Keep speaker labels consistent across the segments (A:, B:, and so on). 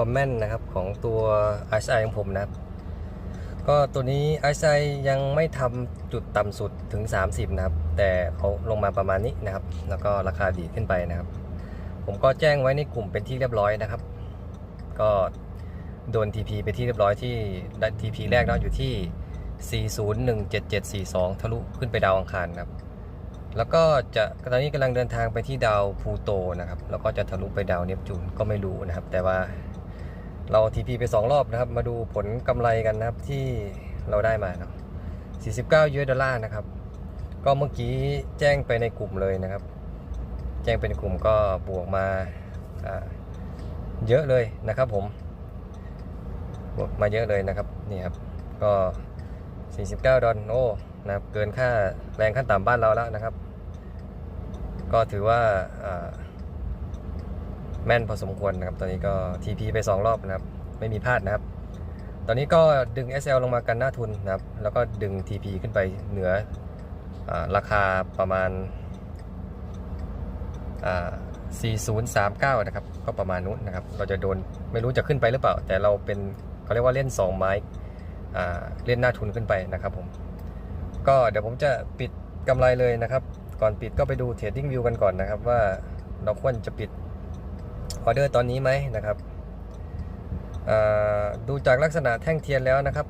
A: ความแม่นนะครับของตัว RSI ของผมนะครับ ก็ตัวนี้ RSI ยังไม่ทำจุดต่ำสุดถึง 30 นะครับ แต่เขาลงมาประมาณนี้นะครับ แล้วก็ราคาดีขึ้นไปนะครับ ผมก็แจ้งไว้ในกลุ่มเป็นที่เรียบร้อยนะครับ ก็โดน TP ไปที่เรียบร้อยที่ TP แรกเนาะอยู่ที่ 401742 ทะลุขึ้นไปดาวอังคารนะครับ แล้วก็จะตอนนี้กำลังเดินทางไปที่ดาวพูโตนะครับ แล้วก็จะทะลุไปดาวเนปจูนก็ไม่รู้นะครับ แต่ว่า เราทีพีไป 2 รอบนะครับ มาดูผลกำไรกันนะครับที่เราได้มาเนาะ49 US ดอลลาร์นะครับ ก็เมื่อกี้แจ้งไปในกลุ่มเลยนะครับ แจ้งเป็นกลุ่มก็บวกมาเยอะเลยนะครับผมบวกมาเยอะเลยนะครับนี่ครับก็ 49 ดอลโอ้นะครับเกินค่าแรงขั้นต่ำบ้านเราแล้วนะครับ ก็ถือว่าอ่า แม่นพอสมควรนะครับ ตอนนี้ก็ TP ไป 2 รอบนะครับ ไม่มีพลาดนะครับ ตอนนี้ก็ดึง SL ลงมากันหน้าทุนนะครับ แล้วก็ดึง TP ขึ้นไปเหนืออราคาประมาณ 4039 นะครับ ก็ประมาณนู้นนะครับ เราจะโดนไม่รู้จะขึ้นไปหรือเปล่า แต่เราเป็นเขาเรียกว่าเล่น 2 ไม้เล่นหน้าทุนขึ้นไปนะครับผม ก็เดี๋ยวผมจะปิดกำไรเลยนะครับ ก่อนปิดก็ไปดู Trading View กันก่อนนะครับว่าเราควรจะปิด ออเดอร์ตอนนี้ไหมนะครับดูจากลักษณะแท่งเทียนแล้วนะครับ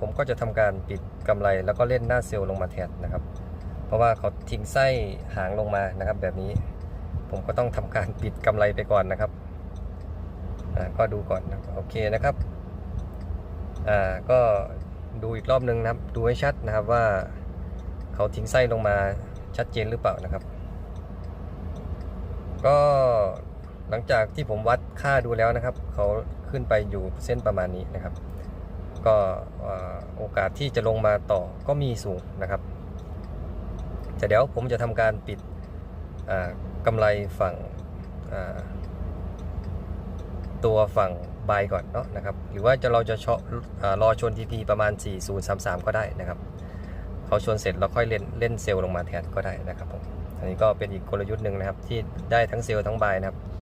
A: ผมก็จะทำการปิดกำไร แล้วก็เล่นหน้าเซลล์ลงมาแทนนะครับ เพราะว่าเขาทิ้งไส้หางลงมานะครับ แบบนี้ผมก็ต้องทำการปิดกำไรไปก่อนนะครับก็ดูก่อนนะโอเคนะครับก็ดูอีกรอบนึงนะครับ ดูให้ชัดนะครับว่าเขาทิ้งไส้ลงมาชัดเจนหรือเปล่านะครับ ก็ หลังจากที่ผมวัดค่าดูแล้วนะครับ เขาขึ้นไปอยู่เส้นประมาณนี้นะครับ ก็โอกาสที่จะลงมาต่อก็มีสูงนะครับแต่เดี๋ยวผมจะทำการปิดกำไรฝั่งตัวฝั่งบายก่อนเนาะนะครับ หรือว่าจะเราจะชออารอชน TP ประมาณ 4033 ก็ได้นะครับ เขาชนเสร็จแล้วค่อยเล่นเล่นเซลล์ลงมาแทนก็ได้นะครับผมอันนี้ก็เป็นอีกกลยุทธ์หนึ่งนะครับ ที่ได้ทั้งเซลล์ทั้งบายนะครับ